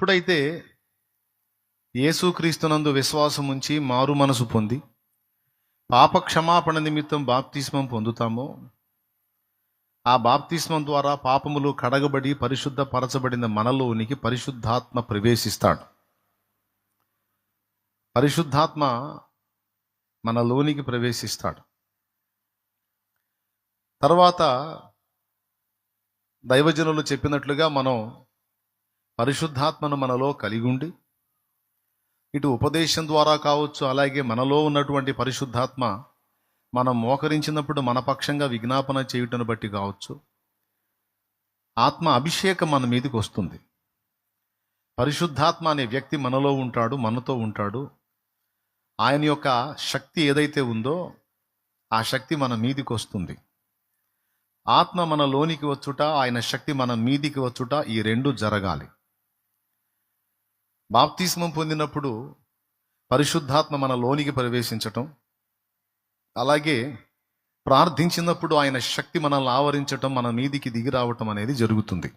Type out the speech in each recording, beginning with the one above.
ఎప్పుడైతే యేసుక్రీస్తునందు విశ్వాసం ఉంచి మారు మనసు పొంది పాప క్షమాపణ నిమిత్తం బాప్తిస్మం పొందుతామో ఆ బాప్తిస్మం ద్వారా పాపములు కడగబడి పరిశుద్ధపరచబడిన మనలోనికి పరిశుద్ధాత్మ ప్రవేశిస్తాడు. పరిశుద్ధాత్మ మనలోనికి ప్రవేశిస్తాడు. తర్వాత దైవజనులు చెప్పినట్లుగా మనం పరిశుద్ధాత్మను మనలో కలిగి ఉండి ఇటు ఉపదేశం ద్వారా కావచ్చు అలాగే మనలో ఉన్నటువంటి పరిశుద్ధాత్మ మనం మోకరించినప్పుడు మన పక్షంగా విజ్ఞాపన చేయుటను బట్టి కావచ్చు. ఆత్మ అభిషేకం మన మీదకి వస్తుంది. పరిశుద్ధాత్మ అనే వ్యక్తి మనలో ఉంటాడు మనతో ఉంటాడు. ఆయన యొక్క శక్తి ఏదైతే ఉందో ఆ శక్తి మన మీదికి వస్తుంది. ఆత్మ మన లోనికి వచ్చుట ఆయన శక్తి మన మీదికి వచ్చుట ఈ రెండు జరగాలి. బాప్తిస్మం పొందినప్పుడు పరిశుద్ధాత్మ మన లోనికి ప్రవేశించటం అలాగే ప్రార్థించినప్పుడు ఆయన శక్తి మనల్ని ఆవరించటం మన మీదికి దిగి రావటం అనేది జరుగుతుంది.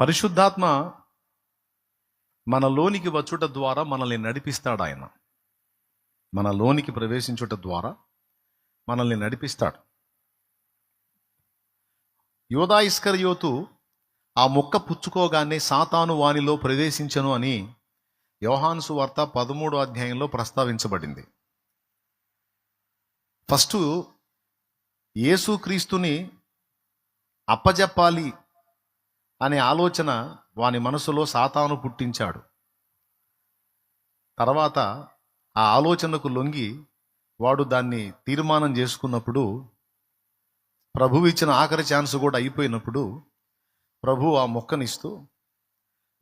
పరిశుద్ధాత్మ మన లోనికి వచ్చుట ద్వారా మనల్ని నడిపిస్తాడు ఆయన. మన లోనికి ప్రవేశించుట ద్వారా మనల్ని నడిపిస్తాడు. యోధా ఇస్కరియోతు ఆ ముక్క పుచ్చుకోగానే సాతాను వానిలో ప్రవేశించను అని యోహాన్సు వార్త పదమూడో అధ్యాయంలో ప్రస్తావించబడింది. ఫస్ట్ యేసుక్రీస్తుని అప్పజెప్పాలి అనే ఆలోచన వాని మనసులో సాతాను పుట్టించాడు. తర్వాత ఆ ఆలోచనకు లొంగి వాడు దాన్ని తీర్మానం చేసుకున్నప్పుడు ప్రభువు ఇచ్చిన ఆఖరి ఛాన్స్ కూడా అయిపోయినప్పుడు ప్రభు ఆ మొక్కనిస్తూ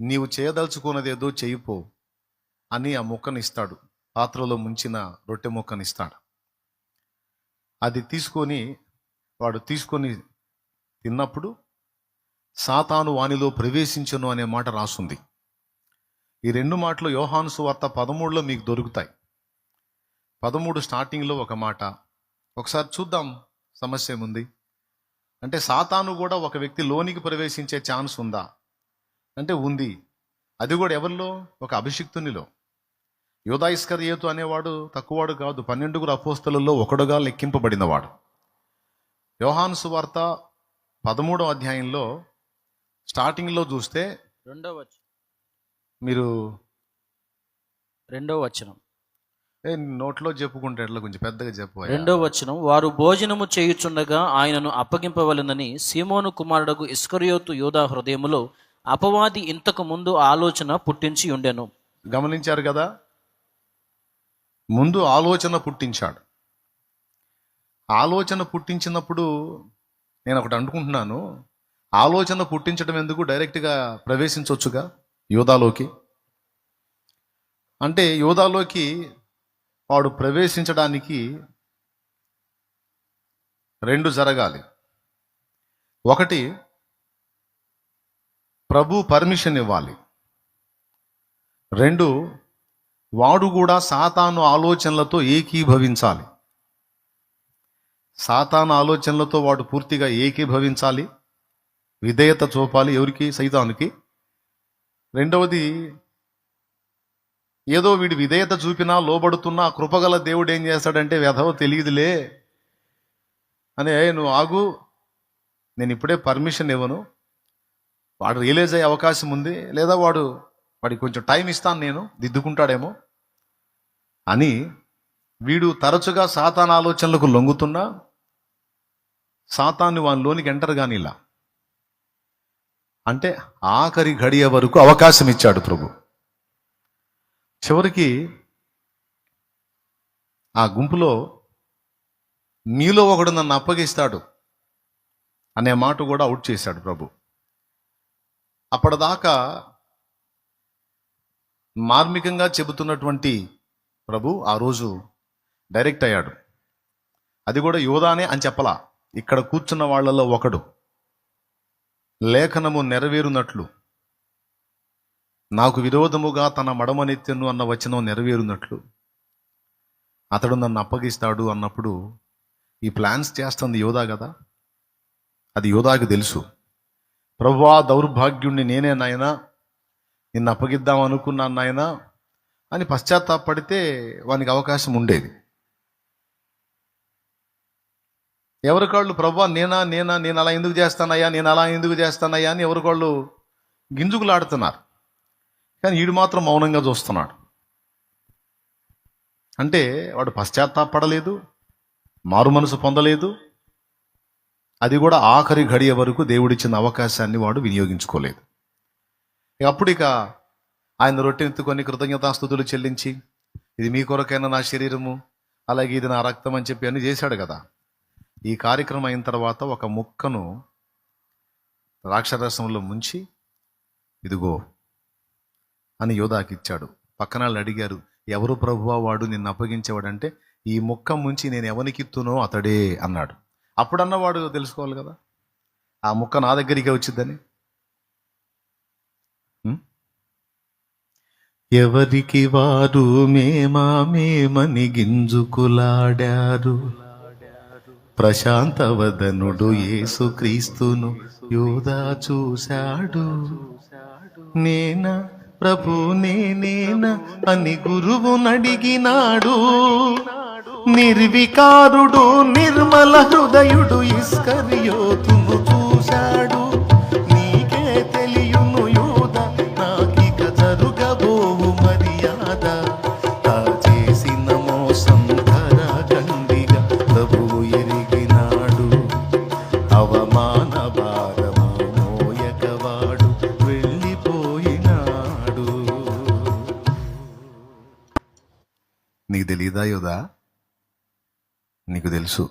నీవు చేయదలుచుకున్నదేదో చేయిపో అని ఆ మొక్కనిస్తాడు. పాత్రలో ముంచిన రొట్టె మొక్కనిస్తాడు. అది తీసుకొని వాడు తీసుకొని తిన్నప్పుడు సాతాను వానిలో ప్రవేశించను అనే మాట రాసుంది. ఈ రెండు మాటలు యోహాను సువార్త పదమూడులో మీకు దొరుకుతాయి. పదమూడు స్టార్టింగ్లో ఒక మాట. ఒకసారి చూద్దాం సమస్య ఏముంది? అంటే సాతాను కూడా ఒక వ్యక్తి లోనికి ప్రవేశించే ఛాన్స్ ఉందా? అంటే ఉంది. అది కూడా ఎవరిలో? ఒక అభిషిక్తునిలో. యోధాయిస్కర్యేతు అనేవాడు తక్కువవాడు కాదు పన్నెండుగురు అపోస్తలలో ఒకడుగా లెక్కింపబడినవాడు. యోహాను సువార్త పదమూడవ అధ్యాయంలో స్టార్టింగ్లో చూస్తే రెండో వచనం. మీరు రెండో వచనం. నోట్లో చెప్పుకుంటే ఎట్లా కొంచెం పెద్దగా చెప్పు రెండో వచనం వారు భోజనము చేయుచుండగా ఆయనను అప్పగింపవలెనని సీమోను కుమారుడకు ఇస్కరియోతు యోధా హృదయములో అపవాది ఇంతకు ముందు ఆలోచన పుట్టించి ఉండెను. గమనించారు కదా? ముందు ఆలోచన పుట్టించాడు. ఆలోచన పుట్టించినప్పుడు నేను ఒకటి అనుకుంటున్నాను. ఆలోచన పుట్టించడం ఎందుకు డైరెక్ట్గా ప్రవేశించవచ్చుగా యోధాలోకి అంటే యోధాలోకి వాడు ప్రవేశించడానికి రెండు జరగాలి. ఒకటి ప్రభు పర్మిషన్ ఇవ్వాలి. రెండు వాడు కూడా సాతాను ఆలోచనలతో ఏకీభవించాలి. సాతాను ఆలోచనలతో వాడు పూర్తిగా ఏకీభవించాలి. విధేయత చూపాలి ఎవరికి? సైతానికి. రెండవది ఏదో వీడి విధేయత చూపినా లోబడుతున్నా కృపగల దేవుడు ఏం చేస్తాడంటే వ్యధవ తెలియదులే. అని నువ్వు ఆగు. నేను ఇప్పుడే పర్మిషన్ ఇవ్వను. వాడు రియలైజ్ అయ్యే అవకాశం ఉంది. లేదా వాడు వాడికి కొంచెం టైం ఇస్తాను నేను. దిద్దుకుంటాడేమో. అని వీడు తరచుగా సాతాన్ ఆలోచనలకు లొంగుతున్నా సాతాన్ని వానిలోనికి ఎంటర్ కానిలా. అంటే ఆఖరి గడియ వరకు అవకాశం ఇచ్చాడు ప్రభు. చివరికి ఆ గుంపులో మీలో ఒకడు నన్ను అప్పగిస్తాడు అనే మాట కూడా అవుట్ చేశాడు ప్రభు. అప్పటిదాకా మార్మికంగా చెబుతున్నటువంటి ప్రభు ఆ రోజు డైరెక్ట్ అయ్యాడు. అది కూడా యోధానే అని చెప్పలా. ఇక్కడ కూర్చున్న వాళ్ళలో ఒకడు. లేఖనము నెరవేరునట్లు. నాకు విరోధముగా తన మడమనెత్తెను అన్న వచనం నెరవేరునట్లు. అతడు నన్ను అప్పగిస్తాడు అన్నప్పుడు ఈ ప్లాన్స్ చేస్తుంది యోధా కదా? అది యోధాకి తెలుసు. ప్రభువా దౌర్భాగ్యుణ్ణి నేనే నాయనా. నిన్ను అప్పగిద్దాం అనుకున్నాను నాయనా. అని పశ్చాత్తాపడితే వానికి అవకాశం ఉండేది. ఎవరికాళ్ళు ప్రభా నేనా నేనా నేను అలా ఎందుకు చేస్తానయ్యా నేను అలా ఎందుకు చేస్తానయ్యా అని ఎవరికాళ్ళు గింజుకులాడుతున్నారు కానీ వీడు మాత్రం మౌనంగా చూస్తున్నాడు. అంటే వాడు పశ్చాత్తాపడలేదు మారు మనసు పొందలేదు. అది కూడా ఆఖరి గడియ వరకు దేవుడిచ్చిన అవకాశాన్ని వాడు వినియోగించుకోలేదు. ఇక అప్పుడు ఇక ఆయన రొట్టెనెత్తుకొని కృతజ్ఞతాస్థుతులు చెల్లించి ఇది మీ కొరకైనా నా శరీరము అలాగే ఇది నా రక్తం అని చెప్పి అని చేశాడు కదా. ఈ కార్యక్రమం అయిన తర్వాత ఒక ముక్కను రాక్షరసంలో ముంచి ఇదిగో అని యోధాకి ఇచ్చాడు. పక్కన వాళ్ళు అడిగారు ఎవరు ప్రభువా వాడు? నిన్ను అప్పగించేవాడంటే ఈ ముక్క ముంచి నేను ఎవరికిత్తునో అతడే అన్నాడు. అప్పుడన్న వాడు తెలుసుకోవాలి కదా? ఆ ముక్క నా దగ్గరికి వచ్చిద్దని ఎవరికి వారు మేమా మేమని గింజుకులాడారు? ప్రశాంతవదనుడు యేసుక్రీస్తును యోధా చూశాడు. నేనా ప్రభు నేనేనా అని గురువు నడిగినాడు. నిర్వికారుడు నిర్మల హృదయుడు ఇస్కరియోతును చూశాడు. నీకు తెలియదా యోదా నీకు తెలుసు.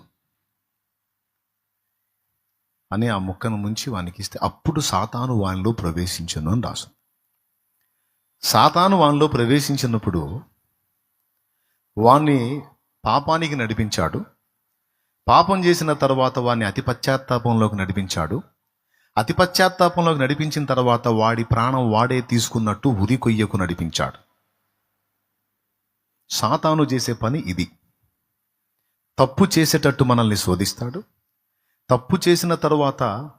అని ఆ ముక్కను ముంచి వానికి ఇస్తే అప్పుడు సాతాను వానిలో ప్రవేశించను అని రాసు సాతాను వానిలో ప్రవేశించినప్పుడు వాణ్ణి పాపానికి నడిపించాడు. పాపం చేసిన తర్వాత వాడిని అతి పశ్చాత్తాపంలోకి నడిపించాడు. అతి పశ్చాత్తాపంలోకి నడిపించిన తర్వాత వాడి ప్రాణం వాడే తీసుకున్నట్టు ఉరి కొయ్యకు నడిపించాడు. సాతాను చేసే పని ఇది. తప్పు చేసేటట్టు మనల్ని శోధిస్తాడు. తప్పు చేసిన తరువాత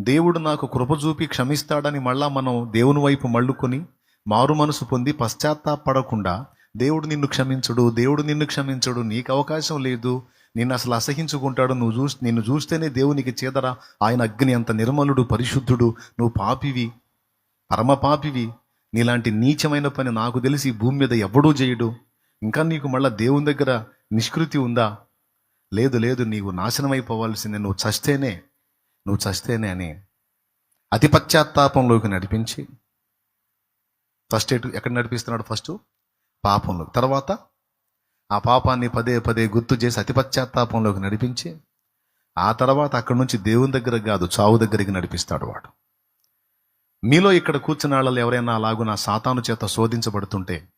దేవుడు నాకు కృప చూపి క్షమిస్తాడని మళ్ళా మనం దేవుని వైపు మళ్ళుకొని మారు మనసు పొంది పశ్చాత్తాపడకుండా దేవుడు నిన్ను క్షమించడు దేవుడు నిన్ను క్షమించడు నీకు అవకాశం లేదు నిన్ను అసలు అసహించుకుంటాడు నువ్వు చూసి నిన్ను చూస్తేనే దేవునికి చేదరా ఆయన అగ్ని అంత నిర్మలుడు పరిశుద్ధుడు నువ్వు పాపివి పరమ పాపివి నీలాంటి నీచమైన పని నాకు తెలిసి భూమి మీద ఎవడూ చేయడు. ఇంకా నీకు మళ్ళీ దేవుని దగ్గర నిష్కృతి ఉందా? లేదు లేదు నీవు నాశనమైపోవాల్సిందే. నువ్వు చస్తేనే నువ్వు చస్తేనే అని అతి పశ్చాత్తాపంలోకి నడిపించి ఫస్ట్ ఎటు ఎక్కడ నడిపిస్తున్నాడు ఫస్ట్ పాపంలో తర్వాత ఆ పాపాన్ని పదే పదే గుర్తు చేసి అతి పశ్చాత్తాపంలోకి నడిపించి ఆ తర్వాత అక్కడి నుంచి దేవుని దగ్గర కాదు చావు దగ్గరికి నడిపిస్తాడు వాడు. మీలో ఇక్కడ కూర్చున్న వాళ్ళు ఎవరైనా అలాగూ నా సాతాను చేత శోధించబడుతుంటే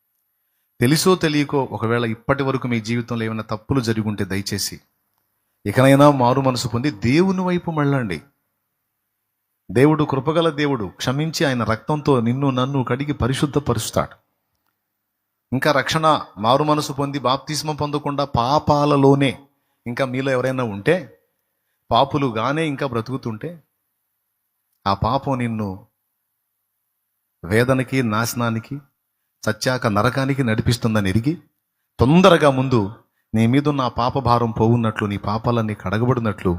తెలుసో తెలియకో ఒకవేళ ఇప్పటి వరకు మీ జీవితంలో ఏమైనా తప్పులు జరిగి ఉంటే దయచేసి ఇకనైనా మారు మనసు పొంది దేవుని వైపు మళ్ళండి. దేవుడు కృపగల దేవుడు క్షమించి ఆయన రక్తంతో నిన్ను నన్ను కడిగి పరిశుద్ధపరుస్తాడు. ఇంకా రక్షణ మారు మనసు పొంది బాప్తిస్మ పొందకుండా పాపాలలోనే ఇంకా మీలో ఎవరైనా ఉంటే పాపులుగానే ఇంకా బ్రతుకుతుంటే ఆ పాపం నిన్ను వేదనకి నాశనానికి చచ్చాక నరకానికి నడిపిస్తుందని ఎరిగి తొందరగా ముందు నీ మీద నా పాప భారం పోవున్నట్లు నీ పాపాలన్నీ కడగబడినట్లు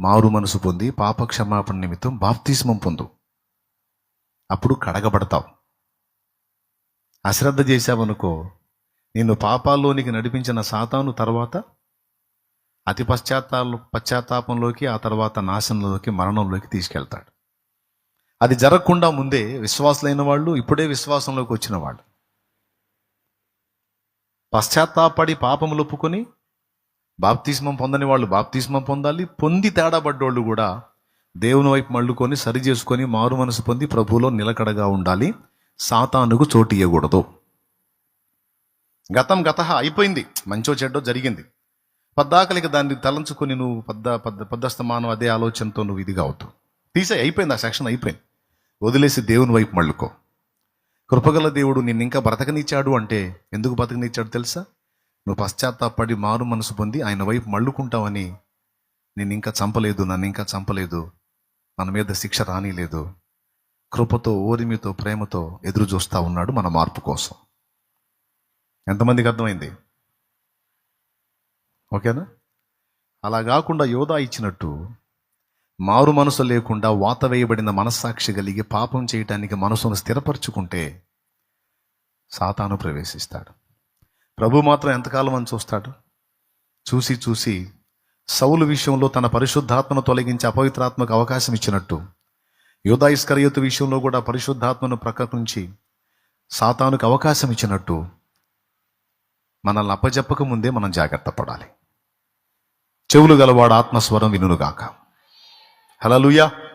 మారు మనసు పొంది పాప క్షమాపణ నిమిత్తం బాప్తిస్మం పొందు. అప్పుడు కడగబడతావు. అశ్రద్ధ చేశావనుకో నిన్ను పాపాల్లోనికి నడిపించిన సాతాను తర్వాత అతి పశ్చాత్తాలు పశ్చాత్తాపంలోకి ఆ తర్వాత నాశనంలోకి మరణంలోకి తీసుకెళ్తాడు. అది జరగకుండా ముందే విశ్వాసులైన వాళ్ళు ఇప్పుడే విశ్వాసంలోకి వచ్చిన వాళ్ళు. పశ్చాత్తాపడి పాపములు ఒప్పుకొని బాప్తిస్మం పొందని వాళ్ళు బాప్తిస్మం పొందాలి. పొంది తేడాపడ్డోళ్ళు కూడా దేవుని వైపు మళ్ళుకొని సరి చేసుకొని మారు మనసు పొంది ప్రభువులో నిలకడగా ఉండాలి. సాతానుకు చోటు ఇవ్వకూడదు గతం గత అయిపోయింది. మంచో చెడ్డో జరిగింది. పద్దాకలికి దాన్ని తలంచుకొని నువ్వు పద్ద పద్ద పద్దస్తమానం అదే ఆలోచనతో నువ్వు ఇదిగా అవుతావు తీసే అయిపోయింది ఆ సెక్షన్ అయిపోయింది. వదిలేసి దేవుని వైపు మళ్ళుకో. కృపగల దేవుడు నిన్ను ఇంకా బ్రతకనిచ్చాడు అంటే ఎందుకు బ్రతకనిచ్చాడు తెలుసా? నువ్వు పశ్చాత్తాపడి మారు మనసు పొంది ఆయన వైపు మళ్ళుకుంటావని నేను ఇంకా చంపలేదు నన్ను ఇంకా చంపలేదు. మన మీద శిక్ష రానిలేదు. కృపతో ఓరిమితో ప్రేమతో ఎదురు చూస్తూ ఉన్నాడు మన మార్పు కోసం. ఎంతమందికి అర్థమైంది? ఓకేనా? అలా కాకుండా యోధా ఇచ్చినట్టు మారు మనసు లేకుండా వాత వేయబడిన మనస్సాక్షి కలిగి పాపం చేయటానికి మనసును స్థిరపరచుకుంటే సాతాను ప్రవేశిస్తాడు. ప్రభు మాత్రం ఎంతకాలం అని చూస్తాడు? చూసి చూసి సౌలు విషయంలో తన పరిశుద్ధాత్మను తొలగించి అపవిత్రాత్మకు అవకాశం ఇచ్చినట్టు యోధాయిస్కరయుతు విషయంలో కూడా పరిశుద్ధాత్మను ప్రకటించి సాతానుకు అవకాశం ఇచ్చినట్టు మనల్ని అప్పజెప్పక ముందే మనం జాగ్రత్త పడాలి. చెవులు గలవాడు ఆత్మస్వరం వినుగాక Hallelujah.